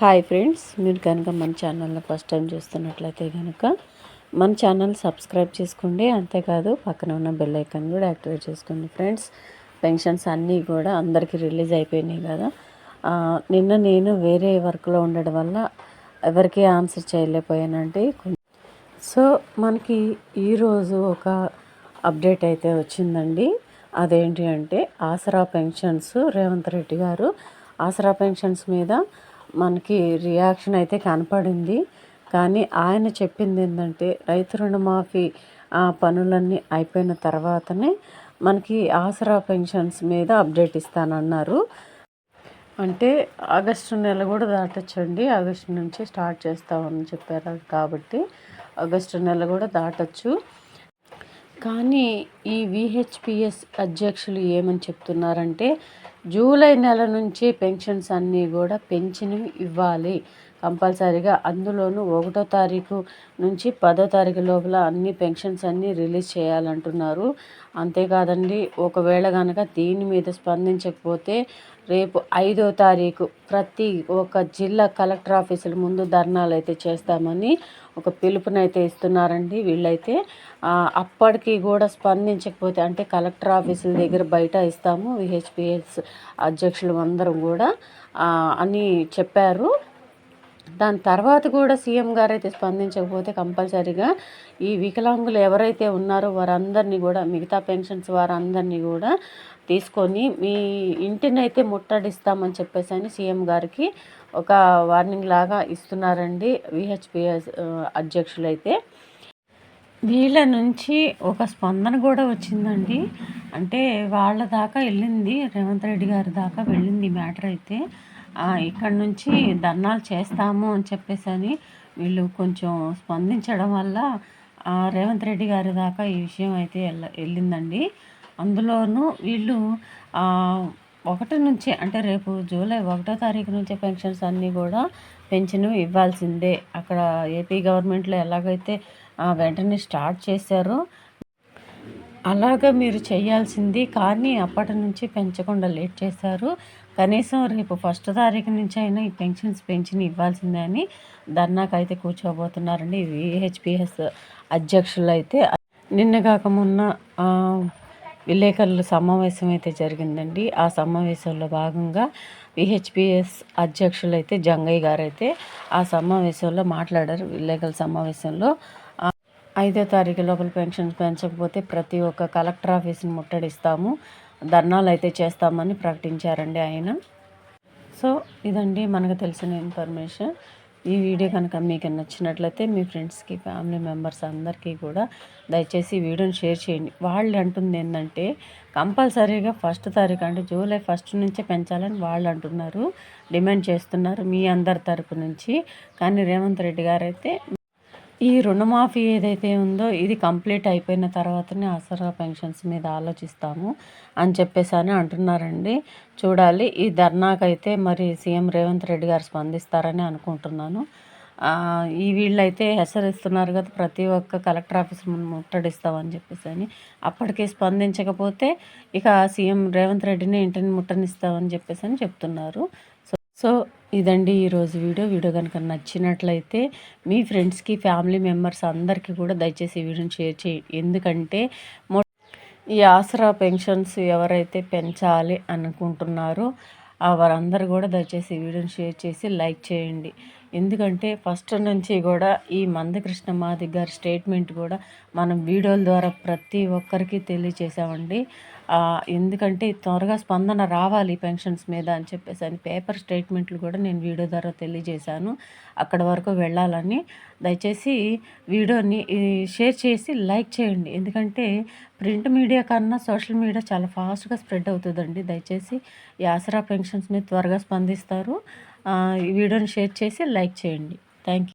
Hi friends మీరు కనుక మన ఛానల్ని ఫస్ట్ టైం చూస్తున్నట్లయితే కనుక మన ఛానల్ సబ్స్క్రైబ్ చేసుకోండి. అంతేకాదు పక్కన ఉన్న బెల్ ఐకాన్ కూడా యాక్టివేట్ చేసుకోండి ఫ్రెండ్స్. పెన్షన్స్ అన్నీ కూడా అందరికీ రిలీజ్ అయిపోయినాయి కదా. నిన్న నేను వేరే వర్క్లో ఉండడం వల్ల ఎవరికి ఆన్సర్ చేయలేకపోయానంటే సో మనకి ఈరోజు ఒక అప్డేట్ అయితే వచ్చిందండి. అదేంటి అంటే ఆసరా పెన్షన్స్ రేవంత్ రెడ్డి గారు ఆసరా పెన్షన్స్ మీద మనకి రియాక్షన్ అయితే కనపడింది. కానీ ఆయన చెప్పింది ఏంటంటే రైతు రుణమాఫీ పనులన్నీ అయిపోయిన తర్వాతనే మనకి ఆసరా పెన్షన్స్ మీద అప్డేట్ ఇస్తానన్నారు. అంటే ఆగస్టు నెల కూడా దాటచ్చండి. ఆగస్టు నుంచి స్టార్ట్ చేస్తామని చెప్పారు కాబట్టి ఆగస్టు నెల కూడా దాటచ్చు. కానీ ఈ విహెచ్పిఎస్ అధ్యక్షులు ఏమని చెప్తున్నారంటే జూలై నెల నుంచి పెన్షన్స్ అన్నీ కూడా పెంచినవి ఇవ్వాలి. కంపల్సరీగా అందులోనూ ఒకటో తారీఖు నుంచి పదో తారీఖు లోపల అన్ని పెన్షన్స్ అన్నీ రిలీజ్ చేయాలంటున్నారు. అంతేకాదండి ఒకవేళ కనుక దీని మీద స్పందించకపోతే రేపు ఐదో తారీఖు ప్రతి ఒక్క జిల్లా కలెక్టర్ ఆఫీసుల ముందు ధర్నాలు అయితే చేస్తామని ఒక పిలుపునైతే ఇస్తున్నారండి వీళ్ళైతే. అప్పటికి కూడా స్పందించకపోతే అంటే కలెక్టర్ ఆఫీసుల దగ్గర బయట ఇస్తాము విహెచ్పిఎస్ అధ్యక్షులు అందరం కూడా అని చెప్పారు. దాని తర్వాత కూడా సీఎం గారు అయితే స్పందించకపోతే కంపల్సరీగా ఈ వికలాంగులు ఎవరైతే ఉన్నారో వారందరినీ కూడా మిగతా పెన్షన్స్ వారందరినీ కూడా తీసుకొని మీ ఇంటిని అయితే ముట్టడిస్తామని చెప్పేసి అని సీఎం గారికి ఒక వార్నింగ్ లాగా ఇస్తున్నారండి విహెచ్పిఎస్ అధ్యక్షులైతే. వీళ్ళ నుంచి ఒక స్పందన కూడా వచ్చిందండి. అంటే వాళ్ళ దాకా వెళ్ళింది రేవంత్ రెడ్డి గారి దాకా వెళ్ళింది మ్యాటర్ అయితే. ఇక్కడ నుంచి ధర్నాలు చేస్తాము అని చెప్పేసి అని వీళ్ళు కొంచెం స్పందించడం వల్ల రేవంత్ రెడ్డి గారి దాకా ఈ విషయం అయితే వెళ్ళ వెళ్ళిందండి అందులోనూ వీళ్ళు ఒకటి నుంచి అంటే రేపు జూలై ఒకటో తారీఖు నుంచే పెన్షన్స్ అన్నీ కూడా పెన్షన్ ఇవ్వాల్సిందే. అక్కడ ఏపీ గవర్నమెంట్లో ఎలాగైతే వెంటనే స్టార్ట్ చేశారో అలాగ మీరు చేయాల్సింది. కానీ అప్పటి నుంచి పెంచకుండా లేట్ చేశారు. కనీసం రేపు ఫస్ట్ తారీఖు నుంచి అయినా ఈ పెన్షన్స్ పెంచిన ఇవ్వాల్సిందే అని ధర్నాకైతే కూర్చోబోతున్నారండి. విహెచ్పిఎస్ అధ్యక్షులు అయితే నిన్న కాక మొన్న విలేకరుల సమావేశం అయితే జరిగిందండి. ఆ సమావేశంలో భాగంగా విహెచ్పిఎస్ అధ్యక్షులు అయితే జంగయ్య గారు అయితే ఆ సమావేశంలో మాట్లాడారు. విలేకరుల సమావేశంలో ఐదో తారీఖు లోపల పెన్షన్ పెంచకపోతే ప్రతి ఒక్క కలెక్టర్ ఆఫీస్ని ముట్టడిస్తాము. ధర్నాలు అయితే చేస్తామని ప్రకటించారండి ఆయన. సో ఇదండి మనకు తెలిసిన ఇన్ఫర్మేషన్. ఈ వీడియో కనుక మీకు నచ్చినట్లయితే మీ ఫ్రెండ్స్కి ఫ్యామిలీ మెంబర్స్ అందరికీ కూడా దయచేసి ఈ వీడియోని షేర్ చేయండి. వాళ్ళు అంటుంది ఏంటంటే కంపల్సరీగా ఫస్ట్ తారీఖు అంటే జూలై ఫస్ట్ నుంచే పెంచాలని వాళ్ళు అంటున్నారు డిమాండ్ చేస్తున్నారు మీ అందరి తరపు నుంచి. కానీ రేవంత్ రెడ్డి గారు అయితే ఈ రుణమాఫీ ఏదైతే ఉందో ఇది కంప్లీట్ అయిపోయిన తర్వాతనే ఆసరా పెన్షన్స్ మీద ఆలోచిస్తాము అని చెప్పేసి అని అంటున్నారండి. చూడాలి ఈ ధర్నాకైతే మరి సీఎం రేవంత్ రెడ్డి గారు స్పందిస్తారని అనుకుంటున్నాను. ఈ వీళ్ళైతే హెసరిస్తున్నారు కదా ప్రతి ఒక్క కలెక్టర్ ఆఫీస్ ముట్టడిస్తామని చెప్పేసి అని. అప్పటికే స్పందించకపోతే ఇక సీఎం రేవంత్ రెడ్డిని ఇంటిని ముట్టనిస్తామని చెప్పేసి అని చెప్తున్నారు. సో ఇదండి ఈరోజు వీడియో. వీడియో కనుక నచ్చినట్లయితే మీ ఫ్రెండ్స్కి ఫ్యామిలీ మెంబర్స్ అందరికీ కూడా దయచేసి ఈ వీడియోని షేర్ చేయండి ఎందుకంటే ఈ ఆసరా పెన్షన్స్ ఎవరైతే పెంచాలి అనుకుంటున్నారో వారందరూ కూడా దయచేసి ఈ వీడియోని షేర్ చేసి లైక్ చేయండి. ఎందుకంటే ఫస్ట్ నుంచి కూడా ఈ మందకృష్ణ మాది గారి స్టేట్మెంట్ కూడా మనం వీడియోల ద్వారా ప్రతి ఒక్కరికి తెలియచేసామండి ఎందుకంటే త్వరగా స్పందన రావాలి పెన్షన్స్ మీద అని చెప్పేసి అని పేపర్ స్టేట్మెంట్లు కూడా నేను వీడియో ద్వారా తెలియజేశాను. అక్కడ వరకు వెళ్ళాలని దయచేసి వీడియోని షేర్ చేసి లైక్ చేయండి. ఎందుకంటే ప్రింట్ మీడియా కన్నా సోషల్ మీడియా చాలా ఫాస్ట్గా స్ప్రెడ్ అవుతుందండి. దయచేసి ఈ ఆసరా పెన్షన్స్ మీద త్వరగా స్పందిస్తారు. ఈ వీడియోని షేర్ చేసి లైక్ చేయండి. Thank you